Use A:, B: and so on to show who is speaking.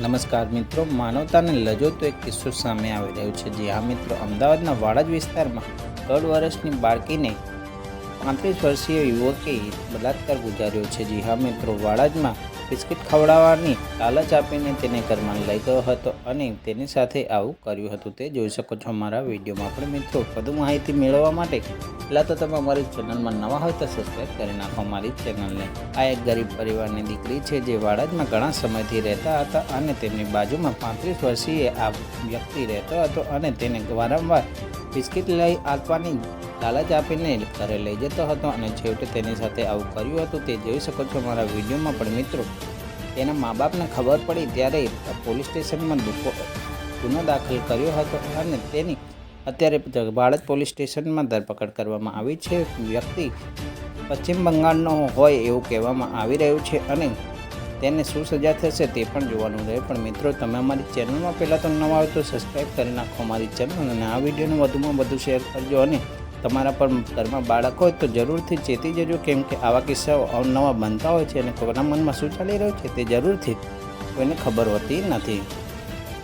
A: નમસ્કાર મિત્રો, માનવતાને લજોતો એક કિસ્સો સામે આવી રહ્યો છે, જે આ મિત્રો અમદાવાદના વાડજ વિસ્તારમાં દોઢ વર્ષની બાળકીને પાંત્રીસ વર્ષીય યુવકે બલાત્કાર ગુજાર્યો છે, જી હા મિત્રો વાડજમાં બિસ્કિટ ખવડાવવાની લાલચ આપીને તેને ઘરમાં લઈ ગયો હતો અને તેની સાથે આવું કર્યું હતું. તે જોઈ શકો છો અમારા વિડીયોમાં. પણ મિત્રો, વધુ માહિતી મેળવવા માટે પહેલાં તો તમે અમારી ચેનલમાં નવા હોય તો સબસ્ક્રાઈબ કરી નાખો અમારી ચેનલને. આ એક ગરીબ પરિવારની દીકરી છે જે વાડજમાં ઘણા સમયથી રહેતા હતા અને તેમની બાજુમાં પાંત્રીસ વર્ષીય આ વ્યક્તિ રહેતો હતો અને તેને વારંવાર બિસ્કિટ લઈ આપવાની લાલચ આપીને ઘરે લઈ જતો હતો અને છેવટે તેની સાથે આવું કર્યું હતું તે જોઈ શકો છો મારા વિડીયોમાં પણ મિત્રો. તેના મા બાપને ખબર પડી ત્યારે પોલીસ સ્ટેશનમાં ગુનો દાખલ કર્યો હતો અને તેની અત્યારે ભારત પોલીસ સ્ટેશનમાં ધરપકડ કરવામાં આવી છે. વ્યક્તિ પશ્ચિમ બંગાળનો હોય એવું કહેવામાં આવી રહ્યું છે અને તેને શું સજા થશે તે પણ જોવાનું રહે પણ મિત્રો, તમે અમારી ચેનલમાં પહેલાં તો નવા હોય તો સબસ્ક્રાઈબ કરી નાખો, અમારી ચેનલ અને આ વિડીયોને વધુમાં વધુ શેર કરજો અને તમારા પણ ઘરમાં બાળક હોય તો જરૂરથી ચેતી જજો, કેમ કે આવા કિસ્સાઓ અવનવા બનતા હોય છે અને કોના મનમાં શું ચાલી રહ્યું છે તે જરૂરથી કોઈને ખબર હોતી નથી.